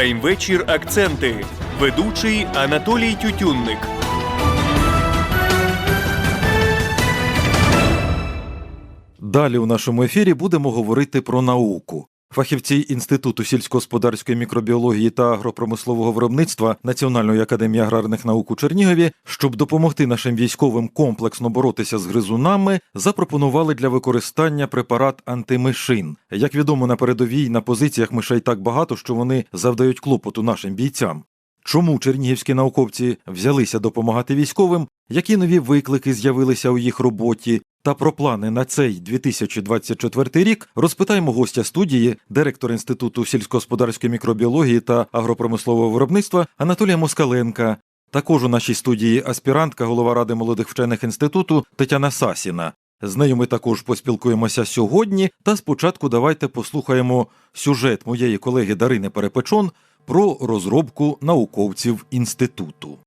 Прайм-вечір Акценти. Ведучий Анатолій Тютюнник. Далі у нашому ефірі будемо говорити про науку. Фахівці Інституту сільськогосподарської мікробіології та агропромислового виробництва Національної академії аграрних наук у Чернігові, щоб допомогти нашим військовим комплексно боротися з гризунами, запропонували для використання препарат антимишин. Як відомо, на передовій на позиціях мишей так багато, що вони завдають клопоту нашим бійцям. Чому чернігівські науковці взялися допомагати військовим, які нові виклики з'явилися у їх роботі, та про плани на цей 2024 рік розпитаємо гостя студії, директор Інституту сільськогосподарської мікробіології та агропромислового виробництва Анатолія Москаленка. Також у нашій студії аспірантка, голова ради молодих вчених інституту Тетяна Сасіна. З нею ми також поспілкуємося сьогодні. Та спочатку давайте послухаємо сюжет моєї колеги Дарини Перепечон про розробку науковців інституту.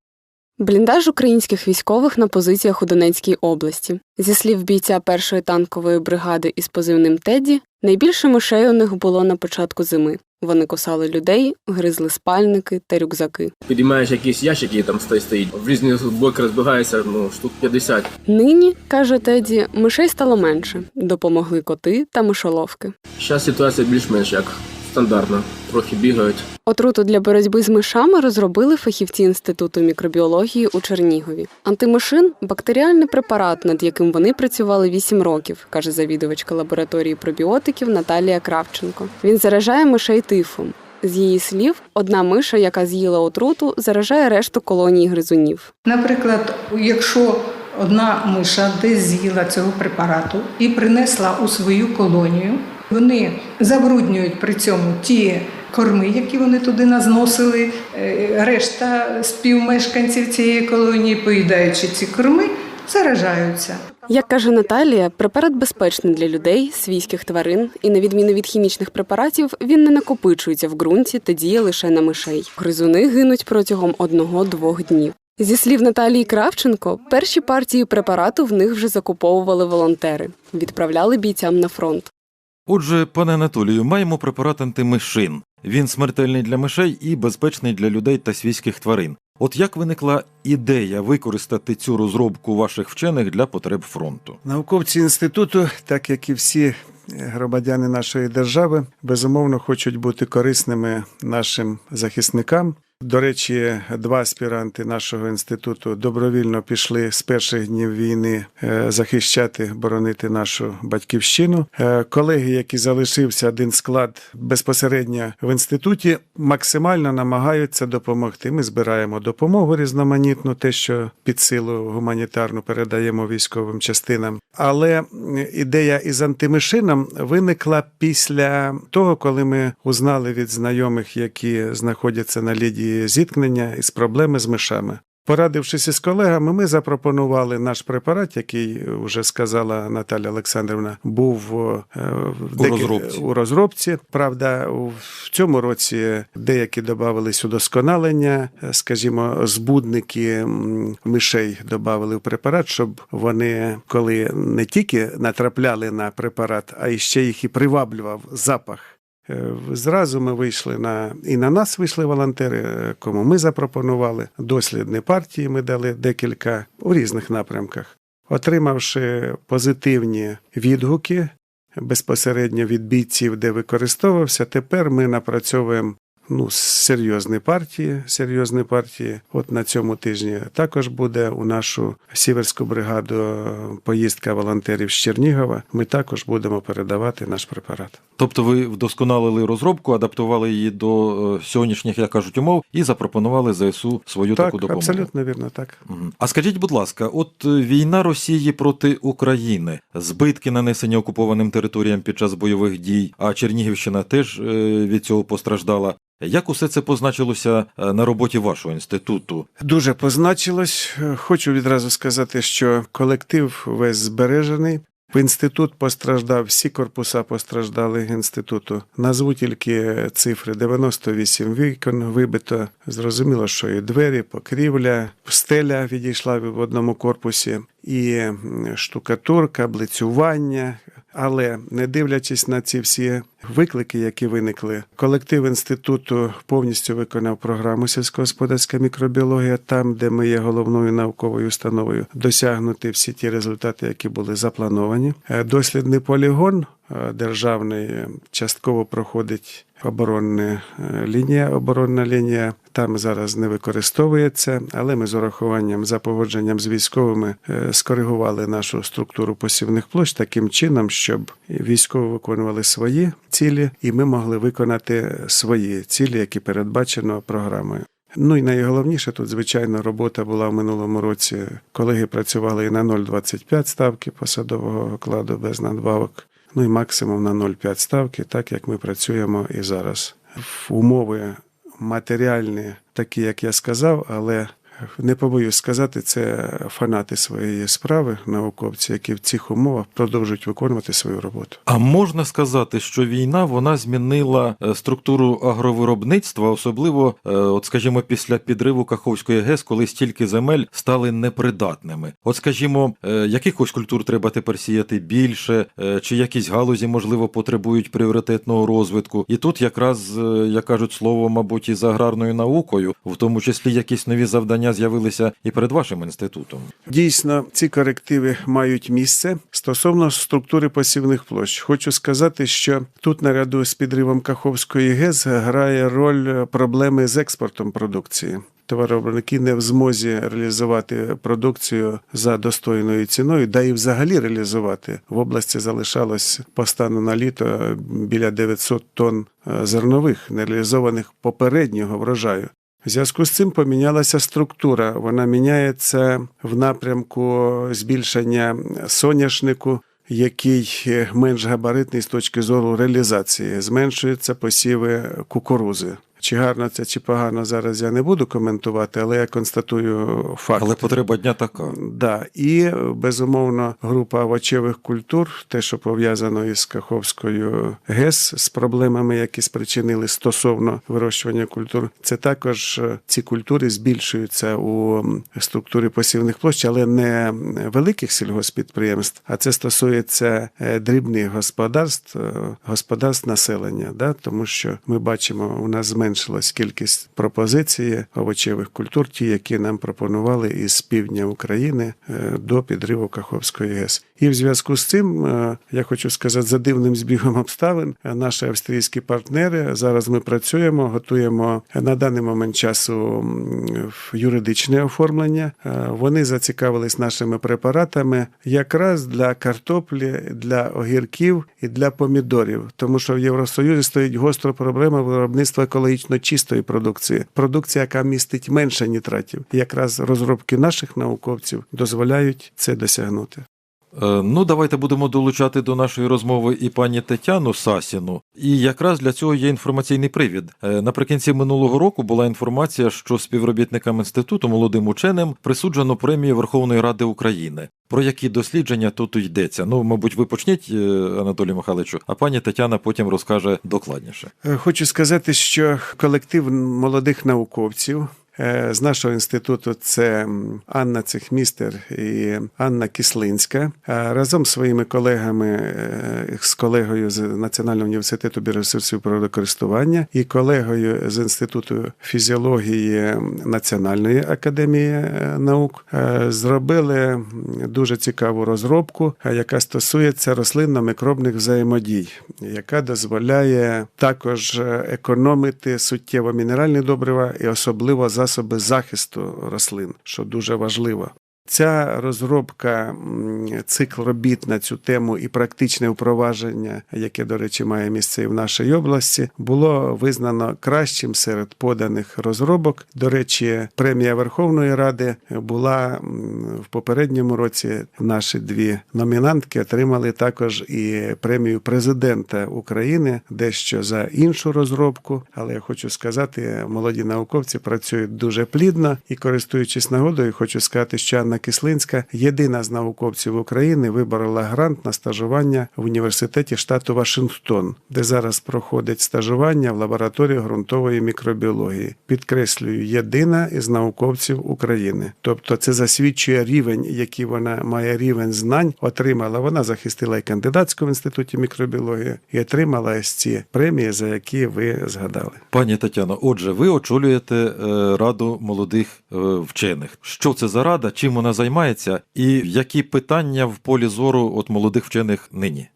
Бліндаж українських військових на позиціях у Донецькій області. Зі слів бійця першої танкової бригади із позивним Теді, найбільше мишей у них було на початку зими. Вони кусали людей, гризли спальники та рюкзаки. Підіймаєш якісь ящики, там стоїть стоїть. В різні боки розбігається, ну, штук 50. Нині, каже Теді, мишей стало менше. Допомогли коти та мишоловки. Зараз ситуація більш-менш як стандартна. Трохи бігають. Отруту для боротьби з мишами розробили фахівці Інституту мікробіології у Чернігові. Антимишин бактеріальний препарат, над яким вони працювали 8 років, каже завідувачка лабораторії пробіотиків Наталія Кравченко. Він заражає мишей тифом. З її слів, одна миша, яка з'їла отруту, заражає решту колонії гризунів. Наприклад, якщо одна миша десь з'їла цього препарату і принесла у свою колонію, вони забруднюють при цьому ті корми, які вони туди назносили. Е, Решта співмешканців цієї колонії, поїдаючи ці корми, заражаються. Як каже Наталія, препарат безпечний для людей, свійських тварин, і на відміну від хімічних препаратів, він не накопичується в ґрунті та діє лише на мишей. Гризуни гинуть протягом одного-двох днів. Зі слів Наталії Кравченко, перші партії препарату в них вже закуповували волонтери, відправляли бійцям на фронт. Отже, пане Анатолію, маємо препарат антимишин. Він смертельний для мишей і безпечний для людей та свійських тварин. От як виникла ідея використати цю розробку ваших вчених для потреб фронту? Науковці інституту, так як і всі громадяни нашої держави, безумовно хочуть бути корисними нашим захисникам. До речі, два аспіранти нашого інституту добровільно пішли з перших днів війни е, захищати, боронити нашу батьківщину. Е, Колеги, які залишився один склад безпосередньо в інституті, максимально намагаються допомогти. Ми збираємо допомогу різноманітну, те, що під силу гуманітарну передаємо військовим частинам. Але ідея із антимишином виникла після того, коли ми узнали від знайомих, які знаходяться на лідії зіткнення із проблеми з мишами. Порадившись із колегами, ми запропонували наш препарат, який вже сказала Наталя Олександрівна, був е, У декі- розробці. у розробці. Правда, в цьому році деякі додавались удосконалення, е, скажімо, збудники мишей додавали в препарат, щоб вони, коли не тільки натрапляли на препарат, а і ще їх і приваблював запах. Е, Зразу ми вийшли на і на нас вийшли волонтери, е, кому ми запропонували дослідні партії. Ми дали декілька у різних напрямках, отримавши позитивні відгуки безпосередньо від бійців, де використовувався. Тепер ми напрацьовуємо ну, серйозні партії. Серйозні партії. От на цьому тижні також буде у нашу сіверську бригаду поїздка волонтерів з Чернігова. Ми також будемо передавати наш препарат. Тобто ви вдосконалили розробку, адаптували її до е, сьогоднішніх, як кажуть, умов і запропонували ЗСУ свою так, таку допомогу. абсолютно вірно, так. А скажіть, будь ласка, от е, війна Росії проти України, збитки нанесені окупованим територіям під час бойових дій, а Чернігівщина теж е, від цього постраждала. Як усе це позначилося е, на роботі вашого інституту? Дуже позначилось. Хочу відразу сказати, що колектив весь збережений. В інститут постраждав, всі корпуса постраждали інституту. Назву тільки цифри: 98 вікон вибито. Зрозуміло, що і двері, покрівля, стеля відійшла в одному корпусі, і штукатурка, блицювання, Але не дивлячись на ці всі виклики, які виникли, колектив інституту повністю виконав програму сільськогосподарська мікробіологія, там, де ми є головною науковою установою, досягнути всі ті результати, які були заплановані. Е, Дослідний полігон державний е, частково проходить оборонна е, лінія, оборонна лінія. Там зараз не використовується, але ми з урахуванням за погодженням з військовими е, скоригували нашу структуру посівних площ таким чином, щоб військові виконували свої цілі, і ми могли виконати свої цілі, які передбачено програмою. Ну і найголовніше тут, звичайно, робота була в минулому році. Колеги працювали і на 0,25 ставки посадового окладу без надбавок, ну і максимум на 0,5 ставки, так як ми працюємо і зараз. Умови матеріальні, такі, як я сказав, але не побоюсь сказати, це фанати своєї справи, науковці, які в цих умовах продовжують виконувати свою роботу. А можна сказати, що війна вона змінила е, структуру агровиробництва, особливо, е, от скажімо, після підриву Каховської ГЕС, коли стільки земель стали непридатними. От, скажімо, е, якихось культур треба тепер сіяти більше, чи якісь галузі, можливо, потребують пріоритетного розвитку. І тут якраз, як кажуть, слово, мабуть, і за аграрною наукою, в тому числі якісь нові завдання з'явилися і перед вашим інститутом. Дійсно, ці корективи мають місце стосовно структури посівних площ. Хочу сказати, що тут наряду з підривом Каховської ГЕС грає роль проблеми з експортом продукції. Товаровиробники не в змозі реалізувати продукцію за достойною ціною, да і взагалі реалізувати в області залишалось по стану на літо біля 900 тонн е, зернових, нереалізованих попереднього врожаю. В зв'язку з цим помінялася структура. Вона міняється в напрямку збільшення соняшнику, який е, менш габаритний з точки зору реалізації. Зменшуються посіви кукурузи. Чи гарно це, чи погано зараз я не буду коментувати, але я констатую факт. Але потреба дня така. Да, і безумовно група овочевих культур, те, що пов'язано із Каховською ГЕС, з проблемами, які спричинили стосовно вирощування культур, це також е, ці культури збільшуються у структурі посівних площ, але не великих сільгоспідприємств, а це стосується е, дрібних господарств, е, господарств населення, да, тому що ми бачимо, у нас зменшилась кількість пропозицій овочевих культур, ті, які нам пропонували із півдня України е, до підриву Каховської ГЕС. І в зв'язку з цим е, я хочу сказати, за дивним збігом обставин е, наші австрійські партнери зараз ми працюємо, готуємо на даний момент часу юридичне оформлення. Вони зацікавились нашими препаратами якраз для картоплі, для огірків і для помідорів, тому що в Євросоюзі стоїть гостра проблема виробництва екологічно чистої продукції, продукція, яка містить менше нітратів. Якраз розробки наших науковців дозволяють це досягнути. Е, Ну, давайте будемо долучати до нашої розмови і пані Тетяну Сасіну. І якраз для цього є інформаційний привід. Е, Наприкінці минулого року була інформація, що співробітникам інституту молодим ученим присуджено премію Верховної Ради України. Про які дослідження тут йдеться? Ну, мабуть, ви почніть, е, Анатолію Михайловичу, а пані Тетяна потім розкаже докладніше. Хочу сказати, що колектив молодих науковців. Е, З нашого інституту це Анна Цехмістер і Анна Кислинська. Разом з своїми колегами, е, з колегою з Національного університету біоресурсів природокористування і колегою з інституту фізіології Національної академії е, наук зробили дуже цікаву розробку, яка стосується рослинно-мікробних взаємодій, яка дозволяє також економити суттєво мінеральні добрива і особливо засоби захисту рослин, що дуже важливо. Ця розробка, цикл робіт на цю тему і практичне впровадження, яке, до речі, має місце і в нашій області, було визнано кращим серед поданих розробок. До речі, премія Верховної Ради була в попередньому році. Наші дві номінантки отримали також і премію президента України, дещо за іншу розробку. Але я хочу сказати, молоді науковці працюють дуже плідно і користуючись нагодою, хочу сказати, що Анна Кислинська, єдина з науковців України, виборола грант на стажування в університеті штату Вашингтон, де зараз проходить стажування в лабораторії ґрунтової мікробіології. Підкреслюю, єдина із науковців України. Тобто, це засвідчує рівень, який вона має рівень знань. Отримала вона захистила і кандидатську в інституті мікробіології і отримала ось ці премії, за які ви згадали. Пані Тетяно, отже, ви очолюєте е, раду молодих е, вчених. Що це за рада, чим вона займається, і які питання в полі зору от молодих вчених нині?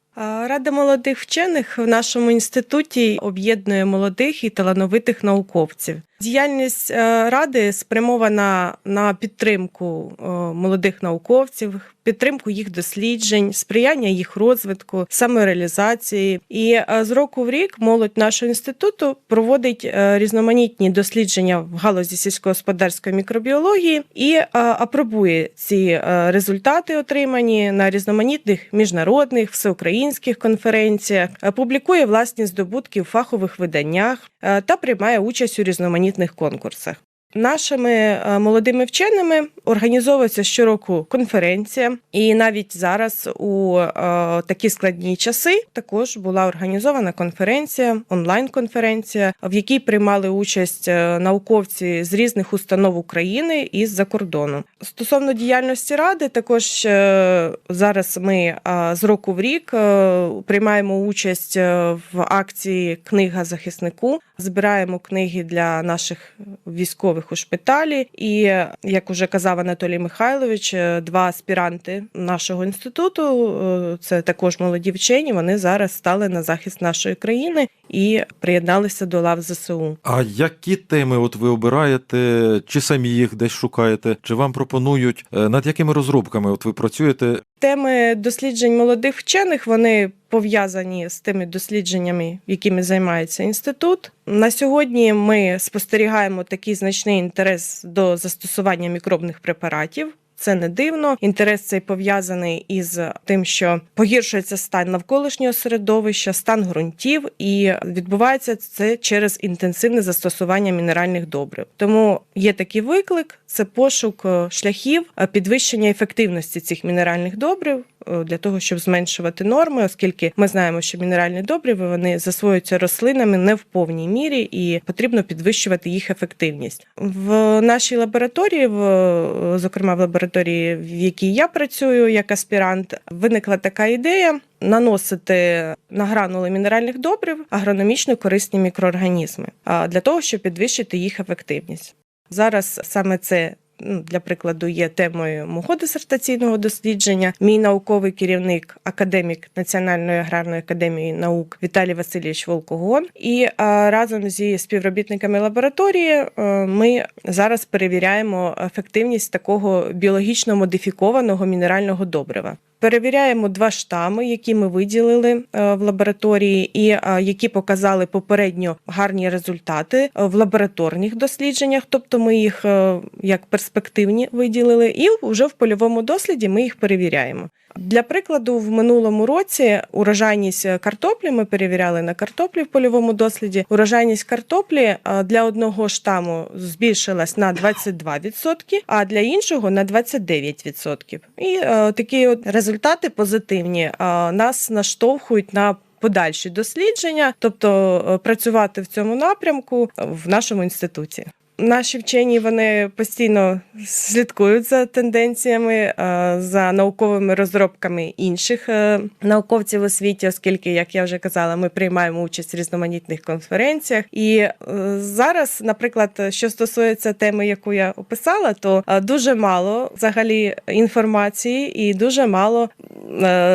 Рада молодих вчених в нашому інституті об'єднує молодих і талановитих науковців. Діяльність е, ради спрямована на підтримку е, молодих науковців, підтримку їх досліджень, сприяння їх розвитку, самореалізації. І е, з року в рік молодь нашого інституту проводить різноманітні дослідження в галузі сільськогосподарської мікробіології і апробує ці результати, отримані на різноманітних міжнародних всеукраїнських конференціях, е, публікує власні здобутки в фахових виданнях е, та приймає участь у різноманітних конкурсах. Нашими е, молодими вченими організовується щороку конференція, і навіть зараз у е, такі складні часи також була організована конференція, онлайн-конференція, в якій приймали участь е, науковці з різних установ України і з-за кордону. Стосовно діяльності ради, також зараз ми з року в рік приймаємо участь в акції Книга захиснику. Збираємо книги для наших військових у шпиталі. І як уже казав Анатолій Михайлович, е, два аспіранти нашого інституту, е, це також молоді вчені. Вони зараз стали на захист нашої країни і приєдналися до лав ЗСУ. А які теми от ви обираєте, чи самі їх десь шукаєте, чи вам пропонують? Е, Над якими розробками от ви працюєте? Теми досліджень молодих вчених вони пов'язані з тими дослідженнями, якими займається інститут. На сьогодні ми спостерігаємо такий значний інтерес до застосування мікробних препаратів. Це не дивно. Інтерес цей пов'язаний із тим, що погіршується стан навколишнього середовища, стан ґрунтів, і відбувається це через інтенсивне застосування мінеральних добрив. Тому є такий виклик: це пошук е, шляхів е, підвищення ефективності цих мінеральних добрив для того, щоб зменшувати норми, оскільки ми знаємо, що мінеральні добриви вони засвоюються рослинами не в повній мірі, і потрібно підвищувати їх ефективність в нашій лабораторії, в зокрема в лабораторії, в якій я працюю як аспірант, виникла така ідея. Наносити на гранули мінеральних добрив агрономічно корисні мікроорганізми для того, щоб підвищити їх ефективність. Зараз саме це для прикладу є темою мого дисертаційного дослідження. Мій науковий керівник, академік Національної аграрної академії наук Віталій Васильович Волкогон. І разом зі співробітниками лабораторії е, ми зараз перевіряємо ефективність такого біологічно модифікованого мінерального добрива. Перевіряємо два штами, які ми виділили е, в лабораторії, і е, які показали попередньо гарні результати е, в лабораторних дослідженнях. Тобто ми їх як перспективні виділили, і вже в польовому досліді ми їх перевіряємо. Для прикладу, в минулому році урожайність картоплі ми перевіряли на картоплі в польовому досліді. Урожайність картоплі е, для одного штаму збільшилась на 22%, а для іншого на 29%. І е, такі от результати позитивні е, нас наштовхують на. Подальші дослідження, тобто е, працювати в цьому напрямку в нашому інституті. Наші вчені вони постійно слідкують за тенденціями, е, за науковими розробками інших е, науковців у світі, оскільки, як я вже казала, ми приймаємо участь в різноманітних конференціях. І е, зараз, наприклад, що стосується теми, яку я описала, то дуже мало взагалі інформації і дуже мало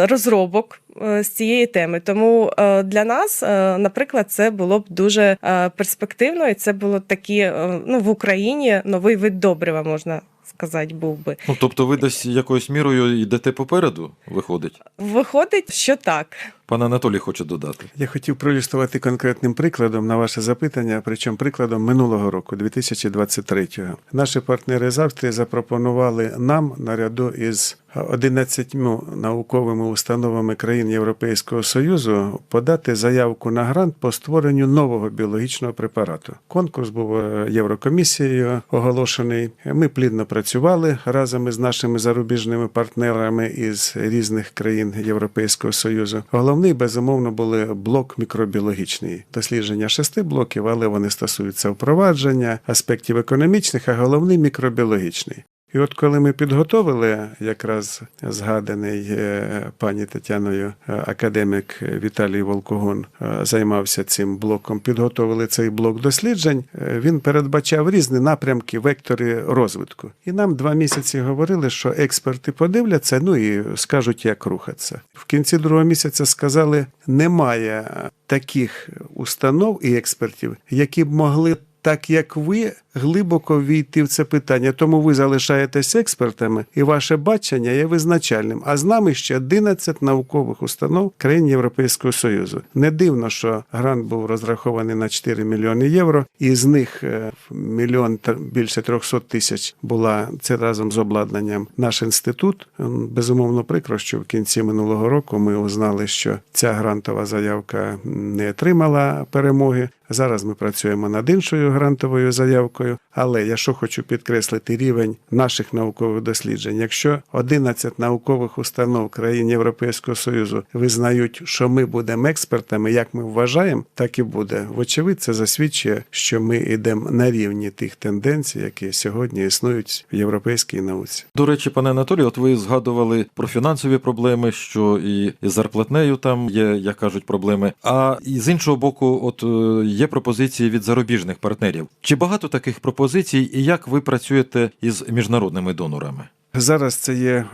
розробок. Е, З цієї теми, тому е, для нас, е, наприклад, це було б дуже перспективно, і це було такі ну в Україні новий вид добрива, можна сказати, був би. Ну тобто, ви десь якоюсь мірою йдете попереду, виходить. Виходить, що так. Пан Анатолій хоче додати. Я хотів проілюструвати конкретним прикладом на ваше запитання, причому прикладом минулого року, 2023-го. Наші партнери з Австрії запропонували нам наряду із 11 науковими установами країн Європейського Союзу подати заявку на грант по створенню нового біологічного препарату. Конкурс був е, Єврокомісією оголошений. Ми плідно працювали разом із нашими зарубіжними партнерами із різних країн Європейського Союзу. Головний безумовно були блок мікробіологічний дослідження шести блоків, але вони стосуються впровадження аспектів економічних, а головний мікробіологічний. І от коли ми підготовили якраз згаданий е, пані Тетяною е, академік Віталій Волкогон е, займався цим блоком, підготовили цей блок досліджень. Він передбачав різні напрямки, вектори розвитку. І нам два місяці говорили, що експерти подивляться, ну і скажуть, як рухатися. В кінці другого місяця сказали, немає таких установ і експертів, які б могли так як ви глибоко війти в це питання. Тому ви залишаєтесь експертами, і ваше бачення є визначальним. А з нами ще 11 наукових установ країн Європейського Союзу. Не дивно, що грант був розрахований на 4 мільйони євро, і з них е, мільйон більше 300 тисяч була це разом з обладнанням наш інститут. Безумовно, прикро, що в кінці минулого року ми узнали, що ця грантова заявка не отримала перемоги. Зараз ми працюємо над іншою грантовою заявкою. Але я що хочу підкреслити рівень наших наукових досліджень. Якщо 11 наукових установ країн Європейського Союзу визнають, що ми будемо експертами, як ми вважаємо, так і буде. Вочевидь, це засвідчує, що ми йдемо на рівні тих тенденцій, які сьогодні існують в європейській науці. До речі, пане Анатолію, от ви згадували про фінансові проблеми, що і зарплатнею там є, як кажуть, проблеми. А і з іншого боку, от е, є пропозиції від зарубіжних партнерів. Чи багато таких пропозицій, і як ви працюєте із міжнародними донорами? Зараз це є е,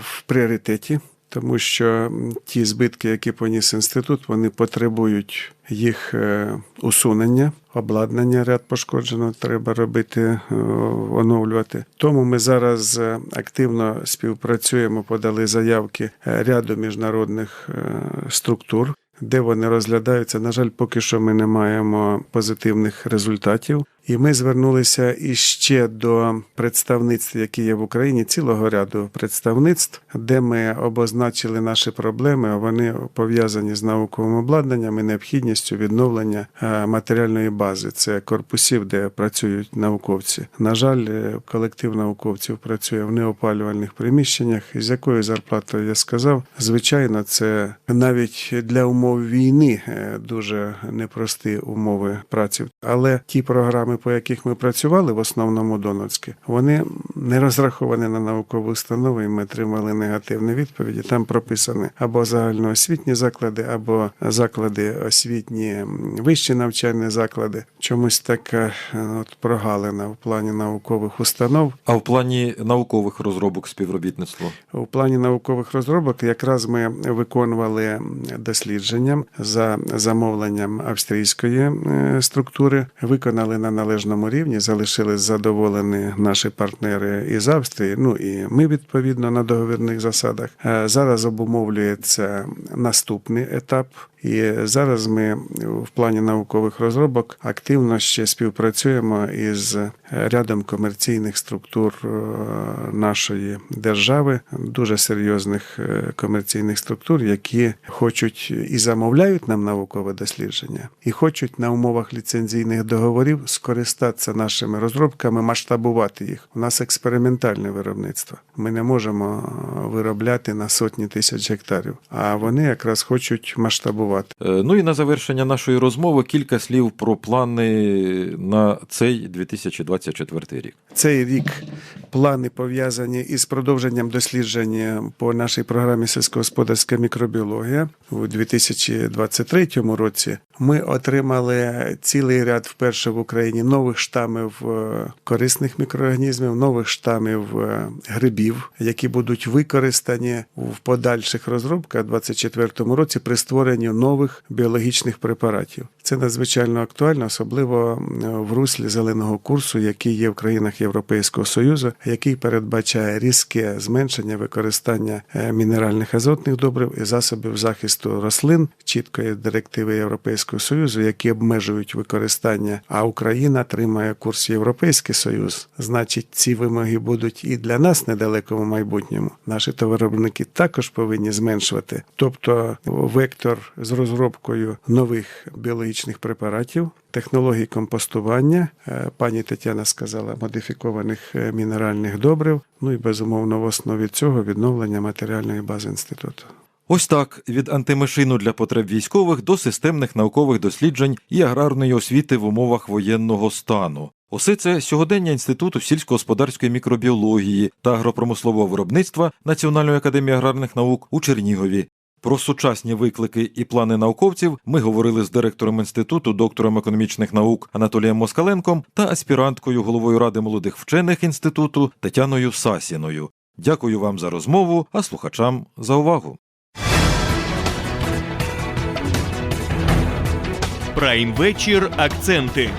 в пріоритеті, тому що ті збитки, які поніс інститут, вони потребують їх е, усунення, обладнання ряд пошкоджено, треба робити, е, оновлювати. Тому ми зараз активно співпрацюємо, подали заявки ряду міжнародних структур. Де вони розглядаються, на жаль, поки що ми не маємо позитивних результатів. І ми звернулися іще до представництв, які є в Україні, цілого ряду представництв, де ми обозначили наші проблеми. Вони пов'язані з науковим обладнанням і необхідністю відновлення е, матеріальної бази. Це корпусів, де працюють науковці. На жаль, е, колектив науковців працює в неопалювальних приміщеннях. З якою зарплатою я сказав, звичайно, це навіть для умов війни е, дуже непрості умови праці. Але ті програми, по яких ми працювали, в основному донорські, вони не розраховані на наукові установи, і ми отримали негативні відповіді. Там прописані або загальноосвітні заклади, або заклади освітні, вищі навчальні заклади. Чомусь така е, от прогалина в плані наукових установ. А в плані наукових розробок співробітництва? У плані наукових розробок якраз ми виконували дослідження за замовленням австрійської е, структури, виконали на належному рівні, залишились задоволені наші партнери із Австрії. Ну і ми відповідно на договірних засадах. Е, Зараз обумовлюється наступний етап. І зараз ми в плані наукових розробок активно ще співпрацюємо із рядом комерційних структур е, нашої держави, дуже серйозних е, комерційних структур, які хочуть і замовляють нам наукове дослідження, і хочуть на умовах ліцензійних договорів скористатися нашими розробками, масштабувати їх. У нас експериментальне виробництво. Ми не можемо виробляти на сотні тисяч гектарів, а вони якраз хочуть масштабувати. Е, Ну і на завершення нашої розмови кілька слів про плани на цей 2024 рік. Цей рік плани пов'язані із продовженням дослідження по нашій програмі сільськогосподарська мікробіологія у 2023 році. Ми отримали цілий ряд вперше в Україні нових штамів е, корисних мікроорганізмів, нових штамів е, грибів, які будуть використані в подальших розробках у 2024 році при створенні нових біологічних препаратів. Це надзвичайно актуально, особливо в руслі зеленого курсу, який є в країнах Європейського Союзу, який передбачає різке зменшення використання е, мінеральних азотних добрив і засобів захисту рослин, чіткої директиви Європейського Союзу, які обмежують використання. А Україна тримає курс Європейський Союз. Значить, ці вимоги будуть і для нас недалекому майбутньому. Наші товаровиробники також повинні зменшувати. Тобто вектор з розробкою нових біологічних препаратів, технологій компостування. е, Пані Тетяна сказала модифікованих е, мінеральних добрив. Ну і безумовно в основі цього відновлення матеріальної бази інституту. Ось так від антимишину для потреб військових до системних наукових досліджень і аграрної освіти в умовах воєнного стану. Усе це сьогодення Інституту сільськогосподарської мікробіології та агропромислового виробництва Національної академії аграрних наук у Чернігові. Про сучасні виклики і плани науковців ми говорили з директором інституту, доктором економічних наук Анатолієм Москаленком та аспіранткою головою ради молодих вчених інституту Тетяною Сасіною. Дякую вам за розмову, а слухачам за увагу. Прайм вечір. Акценти.